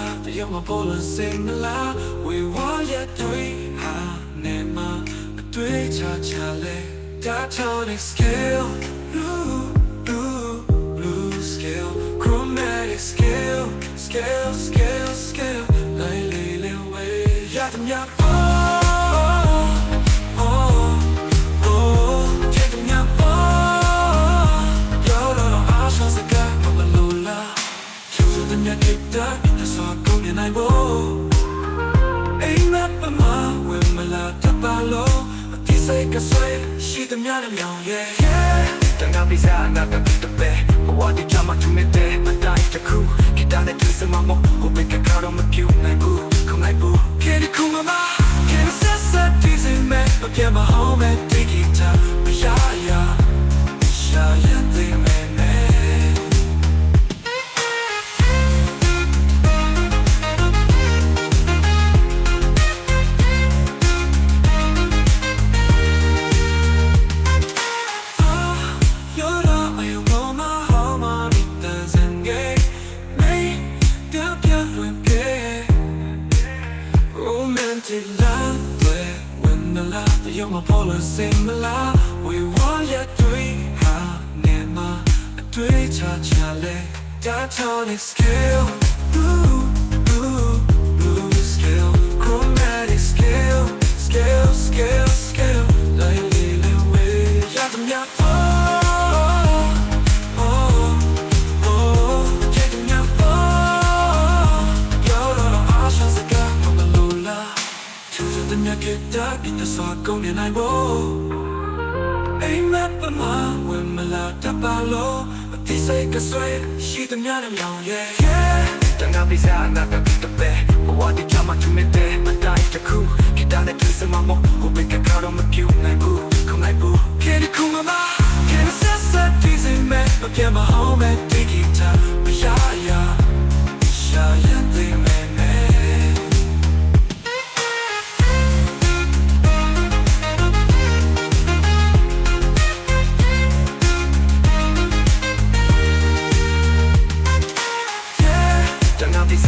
romantic love where when the love the young ball and sing the love we want yet three ha nema a three cha cha le diatonic scale blue blue blue scale chromatic scale scale ရှိသမျှနဲ့မြောင်ရဲ့ yeah တန်ခါပိစားနာကပ်တပဲဘဝဒီချမထုနေတယ်မတိုင်းတခုကိတာနဲ့သူစမမဟိုဘက်ကကတော့မပြူနိုင်ဘူးခုနိုင်ဘူးခေဒီခုမမခေဆက်ဆက်ဒီစင်မဲ့အပြတ်မဟောင်းမဲ့ oh, oh, take them, ya, oh, yo, lo, lo, ah, sha, sa, ga, ma, ma, lo, la, chu, su, them, ya, get that, get the saw, go, ni, nai, bo, အိမ်မက်ပမာဝင်မလာတပါလို့ အတိစိတ်ကဆွဲရှိသမျှနဲ့မြောင်ရဲ့ yeah တန်ခါပိစားနာကပ်တပဲဘဝဒီချမချုံနေတဲ့မတိုင်းတခုကိတာနဲ့သူစမမဟိုဘက်ကကတော့မပြူနိုင်ဘူးခုနိုင်ဘူးခေဒီခုမမခေဆက်ဆက်ဒီစင်မဲ့မပြတ်မဟောင်းမဲ့ဒီဂီတာမရရရှာရတဲ့မဲ့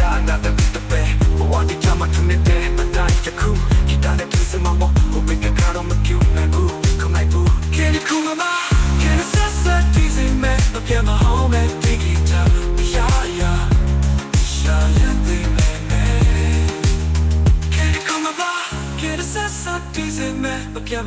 တနာဒီစားနာတဲ့တပဲဘဝဒီချမထုနေတဲ့မတိုင်းတခုကိတာနဲ့သူစမမဟိုဘက်ကကတော့မကျူနိုင်ဘူးခုနိုင်ဘူးခေဒီခုမမခေဒီဆက်ဆက်ဒီစင်မဲ့အပြတ်မဟောင်းမဲ့ဒီဂီတာရရရှာရတဲ့မဲ့နဲ့ခေဒီခုမမခေဒီဆက်ဆက်ဒီစင်မဲ့အပြတ်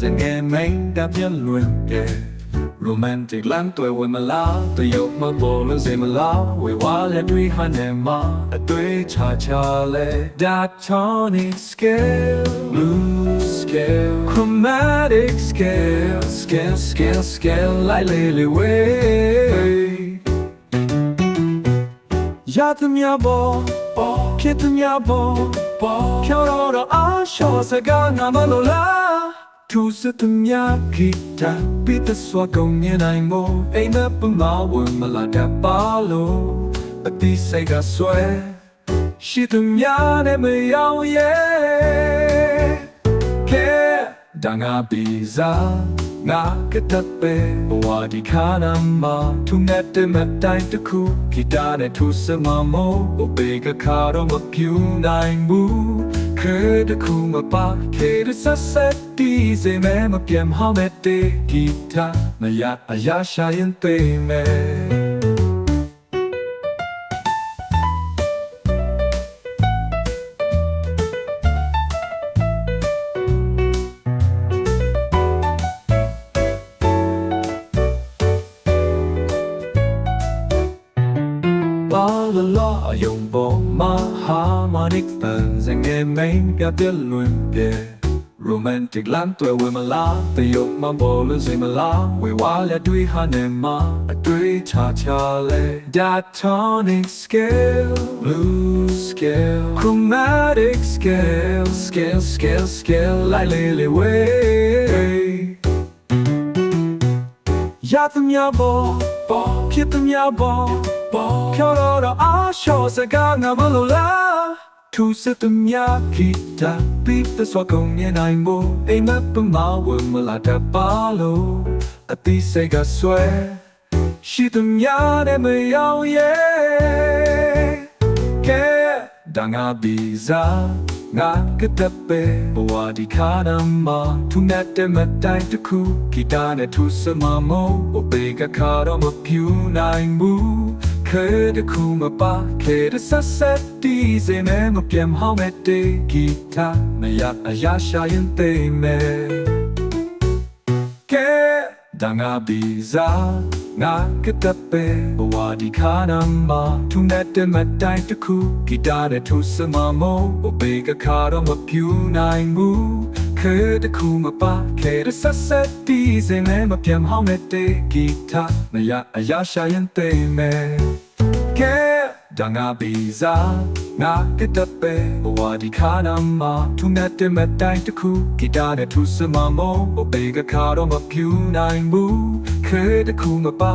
စဉ်ငယ်မိန်တပြင်းလွင်တယ် romantic လမ်းတွေဝင်မလားတရုတ်မပေါ်လို့စေမလားဝေဝါလည်းတွေးဟန်နေမှာအတွေ့ချာချာလဲ diatonic scale blue scale chromatic scale scale scale scale လိုက်လေလေဝေးရသည်များပေါ်ပေါ်ဖြစ်သည်များပေါ်ပေါ်ဖြောတော့အားလျှော်စကားငါမလို့လား သူစသမျှဂီတာပိတဆွာကုန်နေနိုင်မို့အိမ်မက်ပမာဝင်မလာတပါလို့အတိစိတ်ကဆွဲရှိသမျှနဲ့မရောက်ရဲ့ကဲဒငါပီဇာငါကတပဲဘဝဒီ ခါနမသူနဲ့တမတိုင်းတခုဂီတာနဲ့သူစမမို့ဘဘေကခါတော့မပြူနိုင်ဘူးခဲတခုမပါခဲရဆက်ဆက်ဒီစေမဲမပြတ်ဟောင်းမဲ့တေဂီတာမရအရာရှာရင်သိမဲ့မ ပေါ်မှာဟာမိုနီပန်စငယ်မိန်ပြပြလွင်ပြ romantic လမ်းတွေဝေမလားတယုံမဘောလို့စိမလားဝေဝါလက်တွေဟာနေမှာအတွေ့ချာချာလဲ diatonic scale blue scale chromatic scale scale scale scale လိုက်လေလေဝေးရသမျှပေါ် ပေါ်ဖြစ်သမျှပေါ်ပေါ်ဖြောတော့တော့အားလျှော့စကားငါဘလို့လားသူစသမျှခိတာပြီးသစွာကုန်မြင်နိုင်မို့အိမ်မက်ပမာဝမလာတပါလို့အ တိစိတ်ကဆွဲရှိသမျှနဲ့မရောက်ရဲ့ကဲဒါငါဘီဇာငါကတဲ့ပဲဘဝဒီခါနမသူနဲ့တဲ့မတိုင်တခုဂီတာနဲ့သူစမမောဘဘေကခါတော့မပြူနိုင်ဘူးခဲတခုမပါခဲတဆက်ဆက်တီးစေမဲမပြတ်ဟောင်းမဲ့တေဂီတာမရအရာရှာရင်သိမဲကဲ ဒါငါဘီဇာငါကတဲ့ပဲဘဝဒီခါနမသူနဲ့တဲ့မတိုင်တခုဂီတာနဲ့သူစမမောဘဘေကခါတော့မပြူနိုင်ဘူးခဲတခုမပါခဲတဆက်ဆက်တီးစေမဲမပြတ်ဟောင်းမဲ့တေဂီတာမရအရာရှာရင်သိမဲကဲဒါငါဘီဇာငါက တဲ့ပဲဘဝဒီခါနမသူနဲ့တဲ့မတိုင်တခုဂီတာနဲ့သူစမမောဘဘေကခါတော့မပြူနိုင်ဘူးခဲတခုမပါ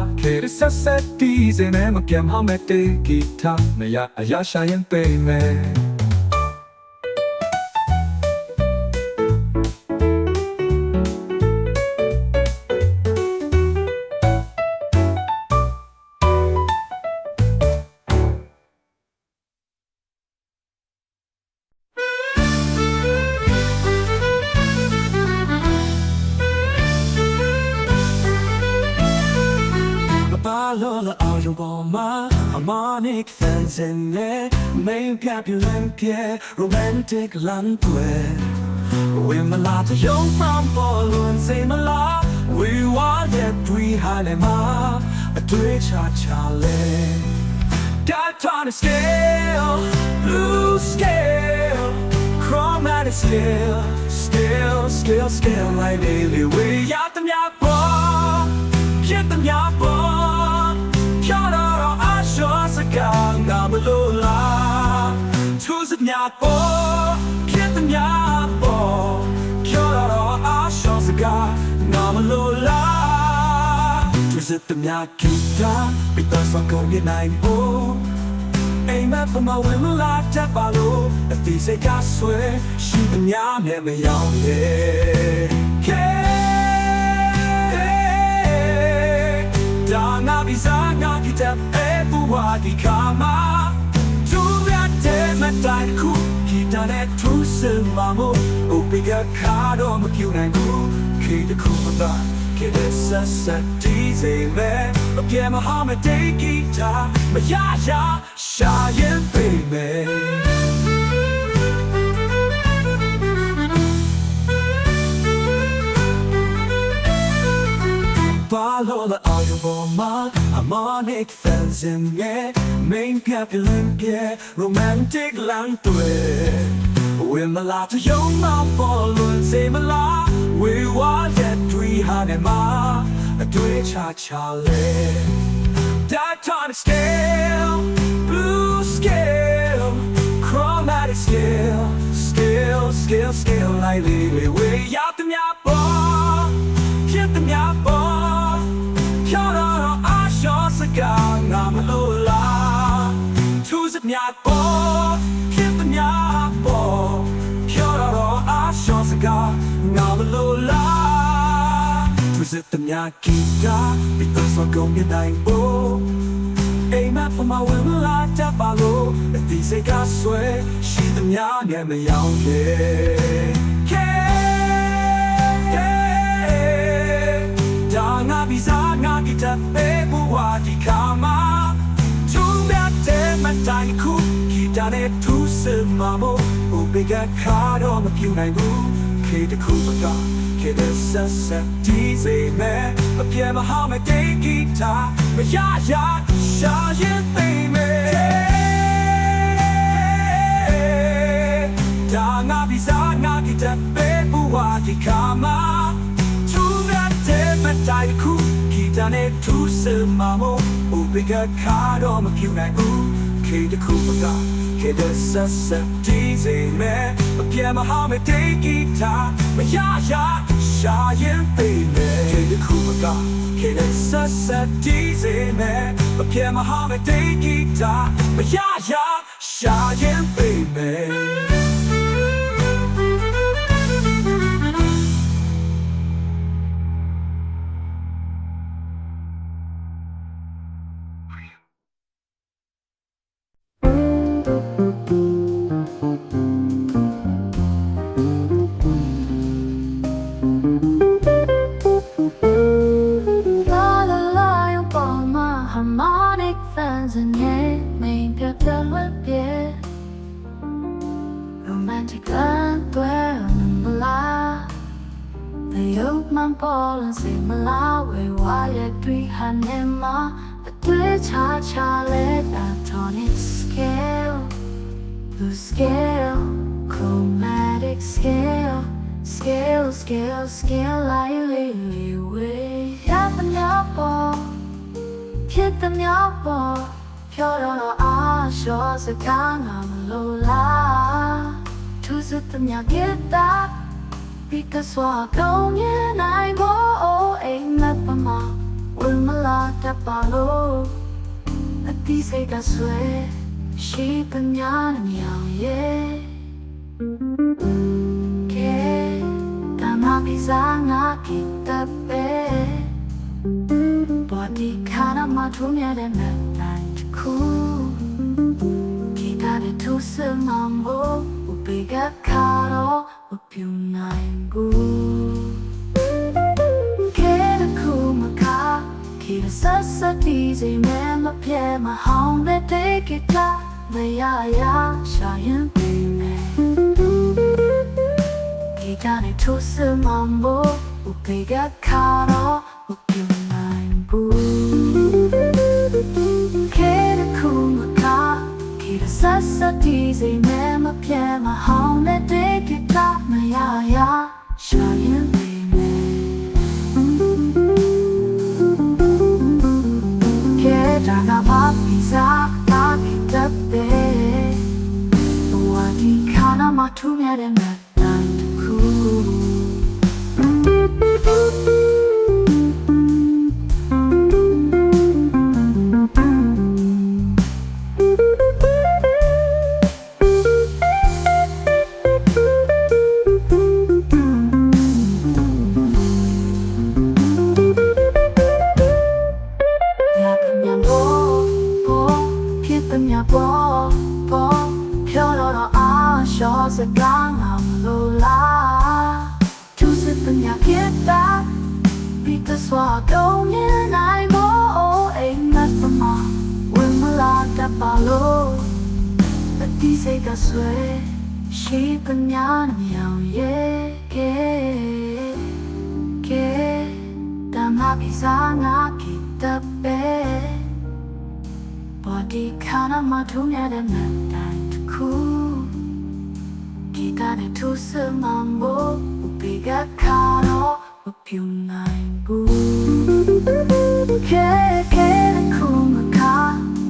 harmonic fans in there main capulent care romantic land တွေဝေမလာတယုံမှန်ပေါ်လွန်စေမလား we want that we had em အတွေ့ချာချာလဲ diatonic scale blue scale chromatic scale scale scale scale လိုက်လေလေဝေရသမျှပေါ်ဖြစ် သူစမျှပေါ်ဖြစ်သမျှပေါ်ဖြောတော့တော့အရှောစကားငါမလို့လားသူစသမျှဂီတာပိတ္တဆောင်းကုန်နေနိုင်ဖို့အိမ်မက်ပမဝင်မလာတတ်ပါလို့အတိစိတ်ကဆွဲရှိသမျှနဲ့မရောက်ရဲ့ခဲဒါငါပြီးစားငါ ဂီတာနဲ့သူစမမို့အိုပီကခါတော့မပြူနိုင်ဘူးခေတခုမသာခေတဆက်ဆက်ဒီစိမဲ့အပြဲမဟာမတေးဂီတာမရရရှာရင်ပေမဲ့ Follow the audio bomba harmonic fans in yeah main capulent yeah romantic lang tue we ma la to yo ma follow say ma la we want that three hundred ma a three cha cha le diatonic scale blue scale chromatic scale scale scale scale like we we out the map ဖြစ်သမျှ မျှပေါ်ဖြစ်သမျှပေါ်ဖြောတော့တော့အရှောစကားငါမလို့လားသူစသမျှဂီတာပြီးတော့ဆောကုန်နေနိုင်ဖို့အိမ်မက်ဖမဝဲမလာတတ်ပါလို့အတိစိတ်ကဆွဲရှိသမျှနဲ့မရောက်ရဲ့ဒါငါပြီးစားငါဒီတပေဘူဝါဒီကာမာသူမြ မှတ်တိုင်ခုဂီတနဲ့ထူးစင်မှာမို့ဟိုဘေကခါတော့မပြူနိုင်ဘူးခေတခုမကခေတဆက်ဆက်ဒီစေမဲ့အပြဲမဟာမတိတ်ဂီတာမရရရှာရင်သိမ့်မယ်ဒါငါပြီးစားငါဂီတပဲဘူဝါဒီခါမှာသူနဲ့တဲ့မှတ်တိုင်ခု Done it to some mamo, oh bigger card on my cue night, ooh. ခေတခုမကခေတဆက်ဆက်ဒီစိမဲ့မပြတ်မဟာမတေးဂီတာမရရရှာရင်ပေးမယ်ခေတခုမကခေတဆက်ဆက်ဒီစိမဲ့မပြတ်မဟာမတေးဂီတာမရရရှာရင်ပေးမယ် fans and yeah, main pia pia with pia. Romantic land where I'm la. The yoke man ball and say mala we wire three hand in ma. The three cha cha let that tonic scale. Blue scale, chromatic scale. Scale, scale, scale, like lily way. Yap and yap, ဖြစ်သမျှပေါ်ဖြောတော့တော့အားလျှော်စကားငါမလို့လားသူစသမျှဂစ်တာပြီးက စွာကောင်းမြင်နိုင်ဖို့အိမ်မက်ပမာဝင်မလာတတ်ပါလို့အတိစိတ်ကဆွဲရှိသမျှနေအောင်ရဲ့ကဲတမပီစာငါကိတပ်ပဲ Body kind of my room yeah the night cool Kita de tu semambo Upiga karo Upiu naimbu Kera kumaka Kita sasa DJ man Ma pye ma hong le take it la Me ya ya Shayin pime Kita de tu semambo Upiga karo Upiu naimbu sasa DJ man Ma pye ma hong le take it la Me ya ya Shayin pime ကဲဒါကဘာပီဇာလာပြီးတပ်တဲ့ဘဝဒီခါနာမထူမြတဲ့ သမျှပေါ်ပေါ်ပြောတော့တော့အားရှော့စကားငါမလိုလားသူစစ်သမျှခေတ္တပြီးသစွာကုန်နေနိုင်ဖို့အိမ်မက်ပမာဝင်မလာတတ်ပါလို့အတီးစိတ်ကဆွဲရှိသမျှမြောင်ရဲ့ကဲကဲတမပီစာငါကိတပဲ body ခါနာမထုံရတဲ့နတ်တိုင်းတစ်ခုဂီတနဲ့သူစမမို့ဥပေကခါတော့မပြုံနိုင်ဘူးခဲခဲခုမခါ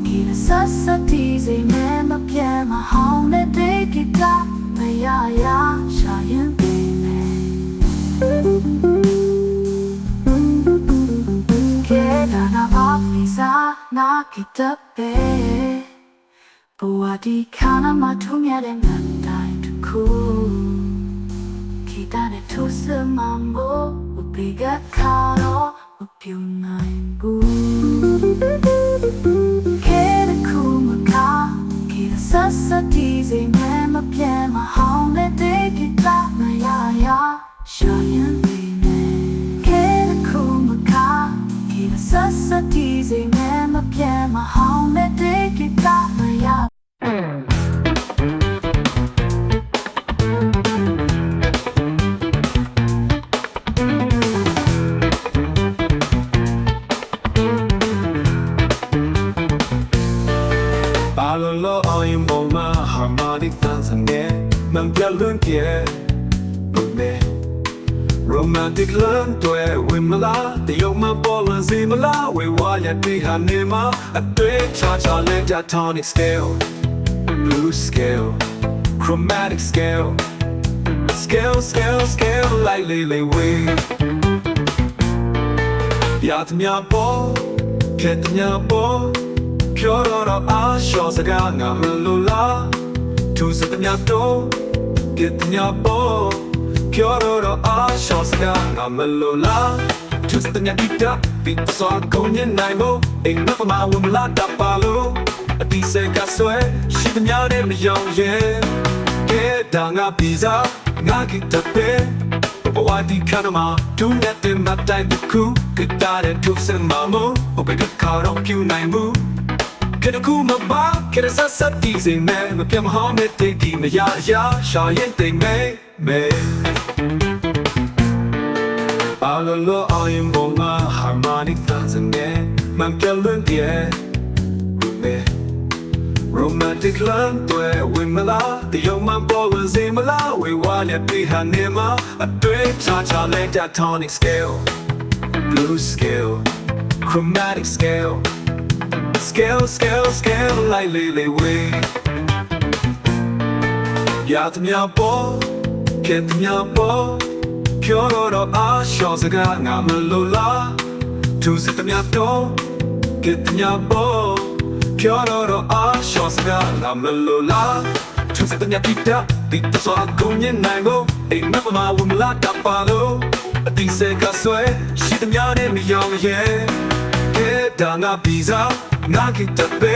ဂီတဆတ်ဆတ်တီးစိမဲ့မပြဲမဟောင်းတဲ့ဒေဂီတမရရရှာရင်ပေးမယ်ခဲတာနာပါပြီစား Body kind of my tune yeah the night cool Kita de tu semambo Upiga karo Upiu naimbu Ke ke de kumaka Kita sasa tizi me ma pye ma hong le de kita Ma ya ya shayin bine Keda na papisa na kitabe Buwadi kana matumya de natai tuku Kita de tu semambo Upiga karo Upiu naimbu Keda kumaka Kita sasa tizi me ma pye ma hong le de kita Ma ya ya shayin bine Keda kumaka Kita sasa tizi me ma pye ma hong le de kita harmonic dance နဲ့မံပြလွန်းပြဲဘယ် romantic romantic လမ်းတွေဝင်မလားတရုတ်မှာပေါ်လစီမလားဝေဝါရတိဟာနေမှာအတွေ့ချာချာလဲကြ tonic scale blue scale chromatic scale scale scale scale like lily way ပြတ်မြပေါ်ကဲ့မြပေါ်ပြောတော့တော့အားလျှော်စကားငါမလို့လားသူစတဲ့မြတ်တော့ကဲ့မြပေါ် ပြောတော့တော့အားလျှော်စကားငါမလို့လားသူစတဲ့မြတ်တိတာပြီးစောကုန်နေနိုင်မို့အိမ်မပမာဝမလာတပါလို့အတိစေကဆွဲရှိတဲ့မြတ်နဲ့မယောင်ရဲ့ကဲဒါငါပြီးစားငါကိတပဲဘဝဒီခဏမှာသူနဲ့တင်မတိုင်တခုကတာတဲ့သူစမမို့ဘယ်ကခါတော့ပြူနိုင်မှုကတကူမပါကရဆဆတီစင်မဲမပြမဟောင်းတဲ့တိတ်ဒီမရရရှာရင်တိတ်မဲမဲ ပါလလောအရင်ဘောငါ harmonic dance နဲ့မန်ကလန်ဒီရဲ့ Romantic land တွေဝင်မလားတယုံမှပေါ်ဝင်စေမလားဝေဝါနဲ့ပြဟာနေမှာအတွေ့ချာချာလဲတဲ့ tonic scale blue scale chromatic scale scale scale scale like lily way ရသမျှပေါ် ကဲ့သမျှပေါ်ပြောတော့တော့အားလျှော်စကားငါမလို့လားသူစတဲ့မြတ်တော့ကဲ့သမျှပေါ်ပြောတော့တော့အားလျှော်စကားငါမလို့လားသူစတဲ့မြတ်တိတာတိတဆောကုန်နေနိုင်မို့အိမ်မမမဝမလာတပါလို့အတိစေကဆွဲရှိသမျှနဲ့မယောင်ရဲ့ကဲဒါငါပြီးစားငါကိတပဲ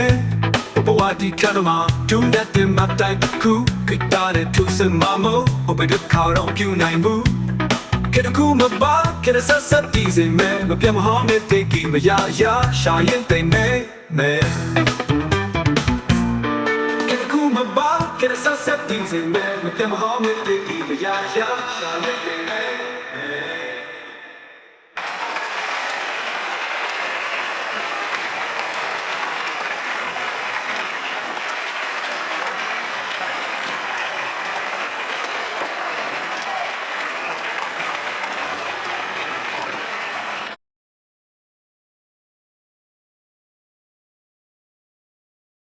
ဘဝဒီကနမဒူနဲ့တင်မတိုင်ခုကိတာတဲ့သူစမမို့ဘယ်တော့ခေါ်တော့ပြူနိုင်ဘူးကဲတကူမပါကဲဆက်ဆက်တီးစင်မဲမပြတ်မဟောင်းနဲ့တိတ်ကြီးမရရရှာရင်တိတ်မဲမဲကဲတကူမပါကဲဆက်ဆက်တီးစင်မဲမပြတ်မဟောင်းနဲ့တိတ်ကြီးမရရရှာရင်တိတ်မဲ